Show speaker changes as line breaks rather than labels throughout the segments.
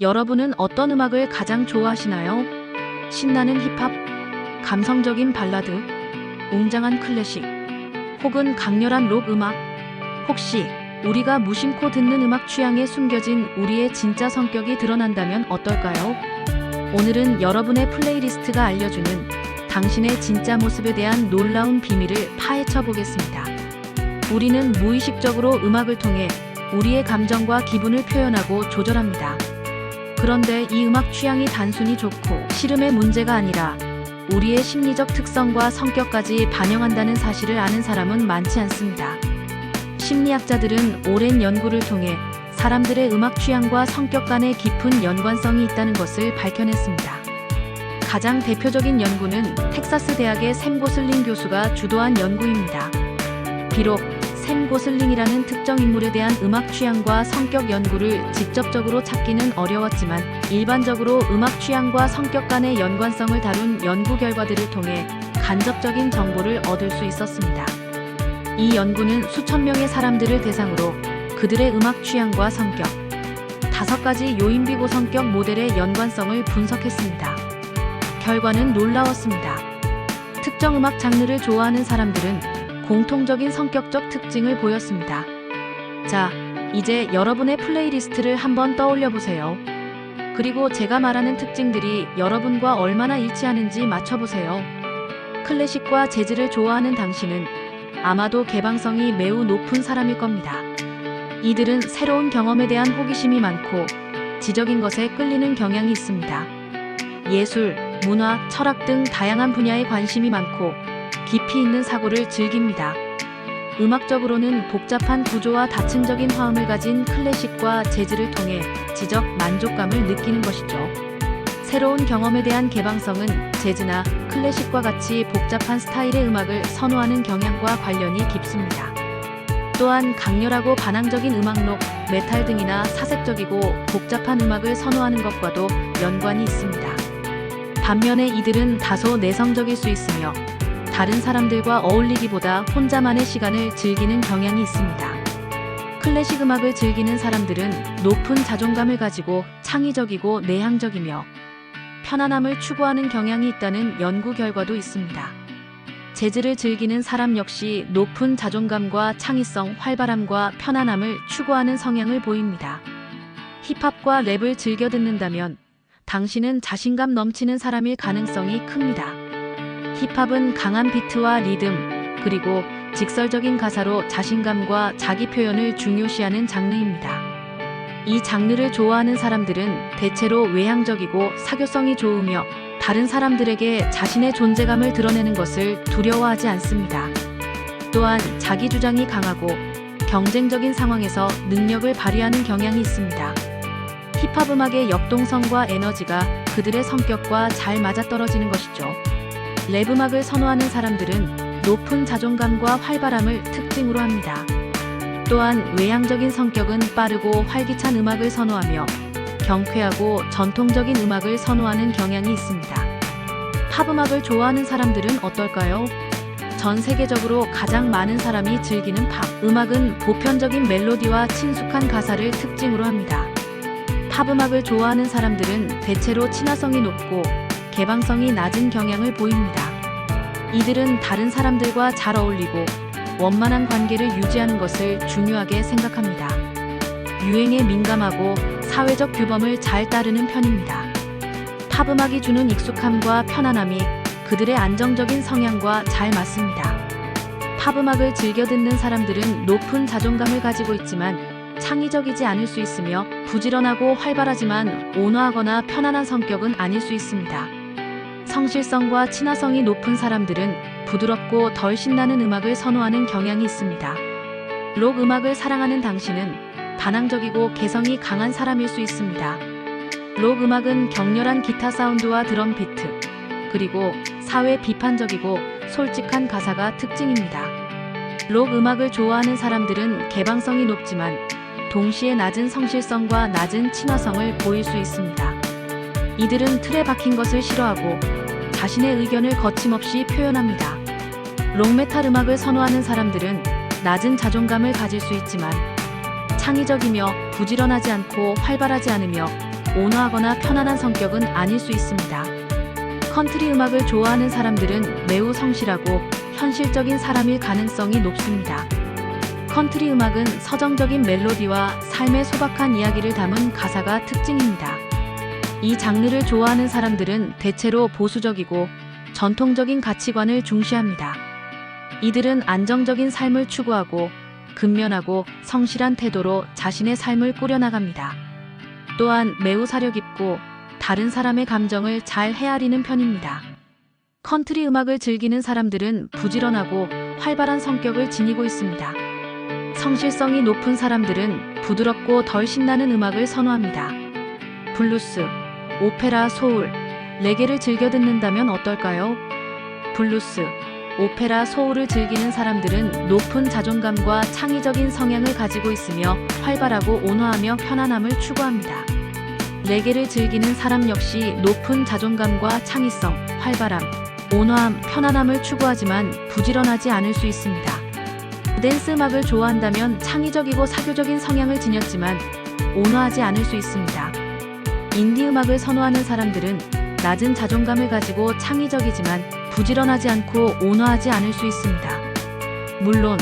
여러분은 어떤 음악을 가장 좋아하시나요? 신나는 힙합, 감성적인 발라드, 웅장한 클래식, 혹은 강렬한 록 음악? 혹시 우리가 무심코 듣는 음악 취향에 숨겨진 우리의 진짜 성격이 드러난다면 어떨까요? 오늘은 여러분의 플레이리스트가 알려주는 당신의 진짜 모습에 대한 놀라운 비밀을 파헤쳐 보겠습니다. 우리는 무의식적으로 음악을 통해 우리의 감정과 기분을 표현하고 조절합니다. 그런데 이 음악 취향이 단순히 좋고 싫음의 문제가 아니라 우리의 심리적 특성과 성격까지 반영한다는 사실을 아는 사람은 많지 않습니다. 심리학자들은 오랜 연구를 통해 사람들의 음악 취향과 성격 간의 깊은 연관성이 있다는 것을 밝혀냈습니다. 가장 대표적인 연구는 텍사스 대학의 샘 고슬링 교수가 주도한 연구입니다. 비록 샘 고슬링이라는 특정 인물에 대한 음악 취향과 성격 연구를 직접적으로 찾기는 어려웠지만 일반적으로 음악 취향과 성격 간의 연관성을 다룬 연구 결과들을 통해 간접적인 정보를 얻을 수 있었습니다. 이 연구는 수천 명의 사람들을 대상으로 그들의 음악 취향과 성격, 다섯 가지 요인비고 성격 모델의 연관성을 분석했습니다. 결과는 놀라웠습니다. 특정 음악 장르를 좋아하는 사람들은 공통적인 성격적 특징을 보였습니다. 자, 이제 여러분의 플레이리스트를 한번 떠올려 보세요. 그리고 제가 말하는 특징들이 여러분과 얼마나 일치하는지 맞춰보세요. 클래식과 재즈를 좋아하는 당신은 아마도 개방성이 매우 높은 사람일 겁니다. 이들은 새로운 경험에 대한 호기심이 많고 지적인 것에 끌리는 경향이 있습니다. 예술, 문화, 철학 등 다양한 분야에 관심이 많고 깊이 있는 사고를 즐깁니다. 음악적으로는 복잡한 구조와 다층적인 화음을 가진 클래식과 재즈를 통해 지적 만족감을 느끼는 것이죠. 새로운 경험에 대한 개방성은 재즈나 클래식과 같이 복잡한 스타일의 음악을 선호하는 경향과 관련이 깊습니다. 또한 강렬하고 반항적인 음악록, 메탈 등이나 사색적이고 복잡한 음악을 선호하는 것과도 연관이 있습니다. 반면에 이들은 다소 내성적일 수 있으며 다른 사람들과 어울리기보다 혼자만의 시간을 즐기는 경향이 있습니다. 클래식 음악을 즐기는 사람들은 높은 자존감을 가지고 창의적이고 내향적이며 편안함을 추구하는 경향이 있다는 연구 결과도 있습니다. 재즈를 즐기는 사람 역시 높은 자존감과 창의성, 활발함과 편안함을 추구하는 성향을 보입니다. 힙합과 랩을 즐겨 듣는다면 당신은 자신감 넘치는 사람일 가능성이 큽니다. 힙합은 강한 비트와 리듬, 그리고 직설적인 가사로 자신감과 자기 표현을 중요시하는 장르입니다. 이 장르를 좋아하는 사람들은 대체로 외향적이고 사교성이 좋으며 다른 사람들에게 자신의 존재감을 드러내는 것을 두려워하지 않습니다. 또한 자기 주장이 강하고 경쟁적인 상황에서 능력을 발휘하는 경향이 있습니다. 힙합 음악의 역동성과 에너지가 그들의 성격과 잘 맞아떨어지는 것이죠. 랩 음악을 선호하는 사람들은 높은 자존감과 활발함을 특징으로 합니다. 또한 외향적인 성격은 빠르고 활기찬 음악을 선호하며 경쾌하고 전통적인 음악을 선호하는 경향이 있습니다. 팝 음악을 좋아하는 사람들은 어떨까요? 전 세계적으로 가장 많은 사람이 즐기는 팝 음악은 보편적인 멜로디와 친숙한 가사를 특징으로 합니다. 팝 음악을 좋아하는 사람들은 대체로 친화성이 높고 개방성이 낮은 경향을 보입니다. 이들은 다른 사람들과 잘 어울리고 원만한 관계를 유지하는 것을 중요하게 생각합니다. 유행에 민감하고 사회적 규범을 잘 따르는 편입니다. 팝 음악이 주는 익숙함과 편안함이 그들의 안정적인 성향과 잘 맞습니다. 팝 음악을 즐겨 듣는 사람들은 높은 자존감을 가지고 있지만 창의적이지 않을 수 있으며 부지런하고 활발하지만 온화하거나 편안한 성격은 아닐 수 있습니다. 성실성과 친화성이 높은 사람들은 부드럽고 덜 신나는 음악을 선호하는 경향이 있습니다. 록 음악을 사랑하는 당신은 반항적이고 개성이 강한 사람일 수 있습니다. 록 음악은 격렬한 기타 사운드와 드럼 비트, 그리고 사회 비판적이고 솔직한 가사가 특징입니다. 록 음악을 좋아하는 사람들은 개방성이 높지만 동시에 낮은 성실성과 낮은 친화성을 보일 수 있습니다. 이들은 틀에 박힌 것을 싫어하고 자신의 의견을 거침없이 표현합니다. 록메탈 음악을 선호하는 사람들은 낮은 자존감을 가질 수 있지만 창의적이며 부지런하지 않고 활발하지 않으며 온화하거나 편안한 성격은 아닐 수 있습니다. 컨트리 음악을 좋아하는 사람들은 매우 성실하고 현실적인 사람일 가능성이 높습니다. 컨트리 음악은 서정적인 멜로디와 삶의 소박한 이야기를 담은 가사가 특징입니다. 이 장르를 좋아하는 사람들은 대체로 보수적이고 전통적인 가치관을 중시합니다. 이들은 안정적인 삶을 추구하고 근면하고 성실한 태도로 자신의 삶을 꾸려나갑니다. 또한 매우 사려 깊고 다른 사람의 감정을 잘 헤아리는 편입니다. 컨트리 음악을 즐기는 사람들은 부지런하고 활발한 성격을 지니고 있습니다. 성실성이 높은 사람들은 부드럽고 덜 신나는 음악을 선호합니다. 블루스, 오페라, 소울, 레게를 즐겨 듣는다면 어떨까요? 블루스, 오페라, 소울을 즐기는 사람들은 높은 자존감과 창의적인 성향을 가지고 있으며 활발하고 온화하며 편안함을 추구합니다. 레게를 즐기는 사람 역시 높은 자존감과 창의성, 활발함, 온화함, 편안함을 추구하지만 부지런하지 않을 수 있습니다. 댄스 음악을 좋아한다면 창의적이고 사교적인 성향을 지녔지만 온화하지 않을 수 있습니다. 인디 음악을 선호하는 사람들은 낮은 자존감을 가지고 창의적이지만 부지런하지 않고 온화하지 않을 수 있습니다. 물론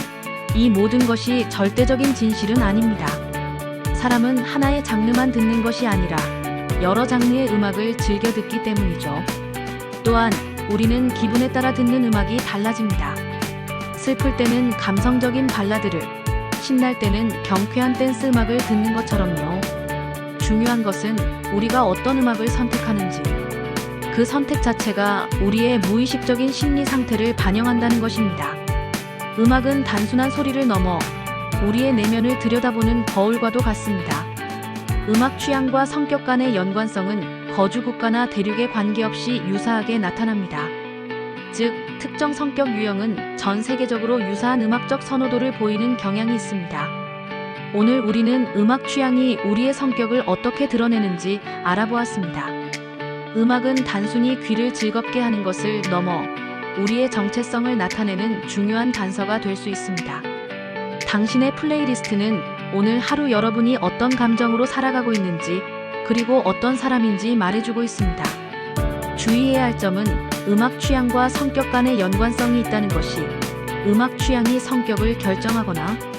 이 모든 것이 절대적인 진실은 아닙니다. 사람은 하나의 장르만 듣는 것이 아니라 여러 장르의 음악을 즐겨 듣기 때문이죠. 또한 우리는 기분에 따라 듣는 음악이 달라집니다. 슬플 때는 감성적인 발라드를, 신날 때는 경쾌한 댄스 음악을 듣는 것처럼요. 중요한 것은 우리가 어떤 음악을 선택하는지, 그 선택 자체가 우리의 무의식적인 심리 상태를 반영한다는 것입니다. 음악은 단순한 소리를 넘어 우리의 내면을 들여다보는 거울과도 같습니다. 음악 취향과 성격 간의 연관성은 거주 국가나 대륙에 관계없이 유사하게 나타납니다. 즉, 특정 성격 유형은 전 세계적으로 유사한 음악적 선호도를 보이는 경향이 있습니다. 오늘 우리는 음악 취향이 우리의 성격을 어떻게 드러내는지 알아보았습니다. 음악은 단순히 귀를 즐겁게 하는 것을 넘어 우리의 정체성을 나타내는 중요한 단서가 될 수 있습니다. 당신의 플레이리스트는 오늘 하루 여러분이 어떤 감정으로 살아가고 있는지 그리고 어떤 사람인지 말해주고 있습니다. 주의해야 할 점은 음악 취향과 성격 간의 연관성이 있다는 것이 음악 취향이 성격을 결정하거나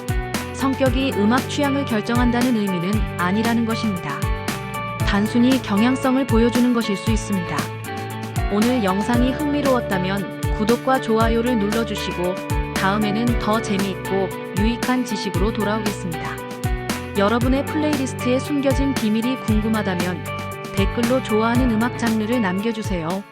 성격이 음악 취향을 결정한다는 의미는 아니라는 것입니다. 단순히 경향성을 보여주는 것일 수 있습니다. 오늘 영상이 흥미로웠다면 구독과 좋아요를 눌러주시고 다음에는 더 재미있고 유익한 지식으로 돌아오겠습니다. 여러분의 플레이리스트에 숨겨진 비밀이 궁금하다면 댓글로 좋아하는 음악 장르를 남겨주세요.